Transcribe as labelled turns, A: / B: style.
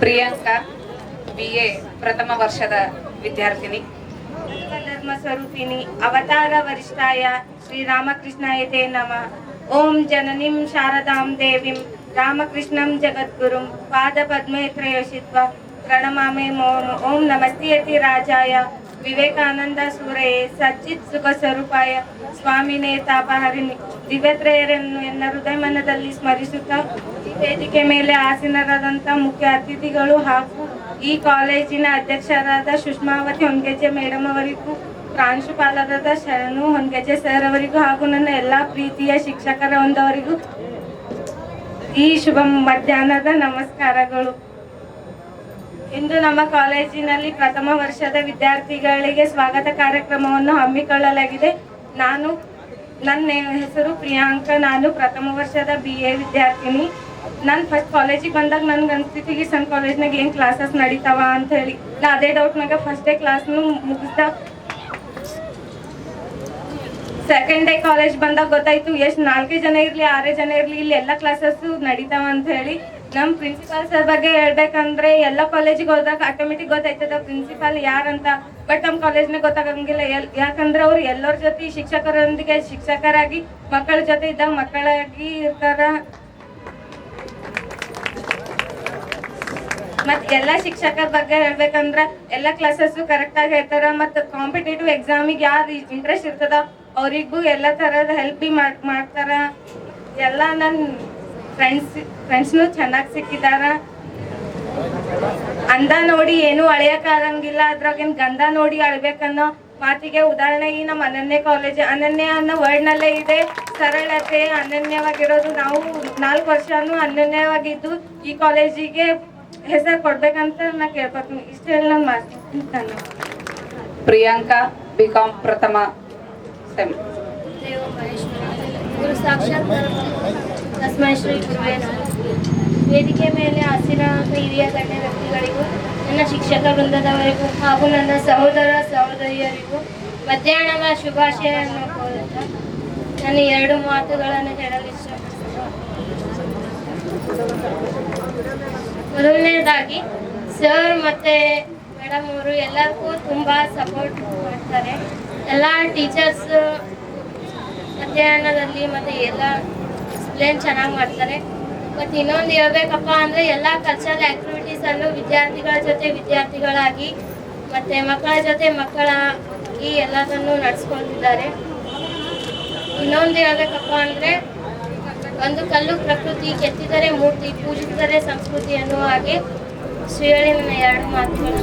A: Priyanka B A ಪ್ರಥಮ ವರ್ಷದ ವಿದ್ಯಾರ್ಥಿನಿ
B: ಧರ್ಮ ಸ್ವರೂಪಿಣಿ ಅವತಾರ ವರಿಷ್ಠಾಯ ಶ್ರೀರಾಮಕೃಷ್ಣಾಯ ತೇ ನಮಃ ಓಂ ಜನನಿಂ ಶಾರದಾಂ ದೇವಿಂ ರಾಮಕೃಷ್ಣಂ ಜಗದ್ಗುರುಂ ಪಾದ ಪದ್ಮೇ ತ್ರಯೋಷಿತ್ವ ಪ್ರಣಮಾಮೆ ಮೋಂ ಓಂ ನಮಸ್ತಿಯತಿ ರಾಜಾಯ ವಿವೇಕಾನಂದ ಸೂರಯೇ ಸಚ್ಚಿತ್ ಸುಖ ಸ್ವರೂಪಾಯ ಸ್ವಾಮಿನೇ ತಾಪಹರಿಣಿ ದಿವ್ಯತ್ರಯರನ್ನು ಎನ್ನ ಹೃದಯ ಮನದಲ್ಲಿ ಸ್ಮರಿಸುತ್ತಾ ವೇದಿಕೆ ಮೇಲೆ ಆಸೀನರಾದಂಥ ಮುಖ್ಯ ಅತಿಥಿಗಳು ಹಾಗೂ ಈ ಕಾಲೇಜಿನ ಅಧ್ಯಕ್ಷರಾದ ಸುಷ್ಮಾವತಿ ಹೊಂಗೆಜ್ಜೆ ಮೇಡಮ್ ಅವರಿಗೂ ಪ್ರಾಂಶುಪಾಲರಾದ ಶರಣು ಹೊಂಗೆಜ್ಜೆ ಸರ್ ಅವರಿಗೂ ಹಾಗೂ ನನ್ನ ಎಲ್ಲ ಪ್ರೀತಿಯ ಶಿಕ್ಷಕರ ಒಂದವರಿಗೂ ಈ ಶುಭ ಮಧ್ಯಾಹ್ನದ ನಮಸ್ಕಾರಗಳು. ಇಂದು ನಮ್ಮ ಕಾಲೇಜಿನಲ್ಲಿ ಪ್ರಥಮ ವರ್ಷದ ವಿದ್ಯಾರ್ಥಿಗಳಿಗೆ ಸ್ವಾಗತ ಕಾರ್ಯಕ್ರಮವನ್ನು ಹಮ್ಮಿಕೊಳ್ಳಲಾಗಿದೆ. ನಾನು, ನನ್ನ ಹೆಸರು ಪ್ರಿಯಾಂಕ, ನಾನು ಪ್ರಥಮ ವರ್ಷದ ಬಿ ಎ ವಿದ್ಯಾರ್ಥಿನಿ. ನಾನು ಫಸ್ಟ್ ಕಾಲೇಜಿಗೆ ಬಂದಾಗ ನನ್ಗೆ ಅನಿಸ್ತಿತ್ತು, ಈ ಸಣ್ಣ ಕಾಲೇಜ್ನಾಗ ಏನು ಕ್ಲಾಸಸ್ ನಡೀತಾವ ಅಂತ ಹೇಳಿ. ನಾ ಅದೇ ಡೌಟ್ನಾಗ ಫಸ್ಟ್ ಡೇ ಕ್ಲಾಸ್ನು ಮುಗಿಸ್ದ ಸೆಕೆಂಡ್ ಡೇ ಕಾಲೇಜ್ ಬಂದಾಗ ಗೊತ್ತಾಯ್ತು, ಎಷ್ಟು ನಾಲ್ಕೇ ಜನ ಇರ್ಲಿ, ಆರೇ ಜನ ಇರ್ಲಿ, ಇಲ್ಲಿ ಎಲ್ಲ ಕ್ಲಾಸಸ್ ನಡೀತಾವ ಅಂತ ಹೇಳಿ ನಮ್ಮ ಪ್ರಿನ್ಸಿಪಾಲ್ ಸರ್ ಬಗ್ಗೆ ಹೇಳ್ಬೇಕಂದ್ರೆ ಎಲ್ಲ ಕಾಲೇಜಿಗೆ ಹೋದಾಗ ಆಟೋಮೆಟಿಕ್ ಗೊತ್ತಾಯ್ತದ ಪ್ರಿನ್ಸಿಪಾಲ್ ಯಾರಂತ ಬಟ್ ನಮ್ಮ ಕಾಲೇಜ್ನಾಗ ಗೊತ್ತಾಗಂಗಿಲ್ಲ ಯಾಕಂದ್ರೆ ಅವ್ರು ಎಲ್ಲರ ಜೊತೆ ಶಿಕ್ಷಕರೊಂದಿಗೆ ಶಿಕ್ಷಕರಾಗಿ ಮಕ್ಕಳ ಜೊತೆ ಇದ್ದಾಗ ಮಕ್ಕಳಾಗಿ ಇರ್ತಾರ. ಮತ್ ಎಲ್ಲ ಶಿಕ್ಷಕರ ಬಗ್ಗೆ ಹೇಳ್ಬೇಕಂದ್ರ ಎಲ್ಲ ಕ್ಲಾಸಸ್ ಕರೆಕ್ಟ್ ಆಗಿ ಹೇಳ್ತಾರ ಮತ್ ಕಾಂಪಿಟೇಟಿವ್ ಎಕ್ಸಾಮಿಗೆ ಯಾರು ಇಂಟ್ರೆಸ್ಟ್ ಇರ್ತದ ಅವ್ರಿಗೂ ಎಲ್ಲ ತರದ ಹೆಲ್ಪ್ ಮಾಡ್ತಾರ. ಎಲ್ಲ ನನ್ನ ಫ್ರೆಂಡ್ಸ್ ಫ್ರೆಂಡ್ಸ್ನು ಚೆನ್ನಾಗಿ ಸಿಕ್ಕಿದಾರ. ಅಂದ ನೋಡಿ ಏನು ಅಳೆಯಕ್ಕಾಗಂಗಿಲ್ಲ ಅದ್ರಾಗಿನ್ ಗಂಧ ನೋಡಿ ಅಳ್ಬೇಕನ್ನೋ ಮಾತಿಗೆ ಉದಾಹರಣೆಗೆ ನಮ್ಮ ಅನನ್ಯ ಕಾಲೇಜ್ ಅನನ್ಯ ಅನ್ನೋ ವರ್ಡ್ ನಲ್ಲೇ ಇದೆ. ಸರಳತೆ, ಅನನ್ಯವಾಗಿರೋದು ನಾವು ನಾಲ್ಕು ವರ್ಷನೂ ಅನನ್ಯವಾಗಿದ್ದು ಈ ಕಾಲೇಜಿಗೆ ಹೆಸರು ಕೊಡ್ಬೇಕಂತ ನಾ ಕೇಳ್ಕೊತೀನಿ. ಇಷ್ಟೇ ಹೇಳಿ ನಾನು ಮಾಡ್ತೀನಿ
A: ಪ್ರಿಯಾಂಕಾ ಬಿ ಕಾಮ್ ಪ್ರಥಮ ಸೆಮ್.
C: ಗುರು ಸಾಕ್ಷಾತ್ ತಸ್ಮೈ ಶ್ರೀ ಗುರುವೇ ವೇದಿಕೆ ಮೇಲೆ ಹಸಿರಾದ ಹಿರಿಯ ಗಣ್ಯ ವ್ಯಕ್ತಿಗಳಿಗೂ ನನ್ನ ಶಿಕ್ಷಕ ವೃಂದದವರಿಗೂ ಹಾಗೂ ನನ್ನ ಸಹೋದರ ಸಹೋದರಿಯರಿಗೂ ಮಧ್ಯಾಹ್ನದ ಶುಭಾಶಯವನ್ನು ಕೋರುತ್ತಾ ನನ್ನ ಎರಡು ಮಾತುಗಳನ್ನು ಹೇಳಲು ಇಷ್ಟಪಡ್ತೀನಿ. ಮೊದಲನೇದಾಗಿ ಸರ್ ಮತ್ತೆ ಮೇಡಮ್ ಅವರು ಎಲ್ಲರಿಗೂ ತುಂಬ ಸಪೋರ್ಟ್ ಮಾಡ್ತಾರೆ. ಎಲ್ಲ ಟೀಚರ್ಸ್ ಮಧ್ಯಾಹ್ನದಲ್ಲಿ ಮತ್ತೆ ಎಲ್ಲ ಎಕ್ಸ್ಪ್ಲೇನ್ ಚೆನ್ನಾಗಿ ಮಾಡ್ತಾರೆ. ಮತ್ತು ಇನ್ನೊಂದು ಹೇಳ್ಬೇಕಪ್ಪ ಅಂದರೆ ಎಲ್ಲ ಕಲ್ಚರಲ್ ಅನ್ನು ವಿದ್ಯಾರ್ಥಿಗಳ ಜೊತೆ ವಿದ್ಯಾರ್ಥಿಗಳಾಗಿ ಮತ್ತು ಮಕ್ಕಳ ಜೊತೆ ಮಕ್ಕಳಾಗಿ ಎಲ್ಲದನ್ನು ನಡೆಸ್ಕೊತಿದ್ದಾರೆ ಇನ್ನೊಂದು ಹೇಳ್ಬೇಕಪ್ಪ ಅಂದರೆ ಒಂದು ಕಲ್ಲು ಪ್ರಕೃತಿ ಕೆತ್ತಿದರೆ ಮೂರ್ತಿ ಪೂಜಿಸಿದರೆ ಸಂಸ್ಕೃತಿ ಅನ್ನುವ ಹಾಗೆ ಸುಯಳಿನ ಎರಡು ಮಾತುಗಳು.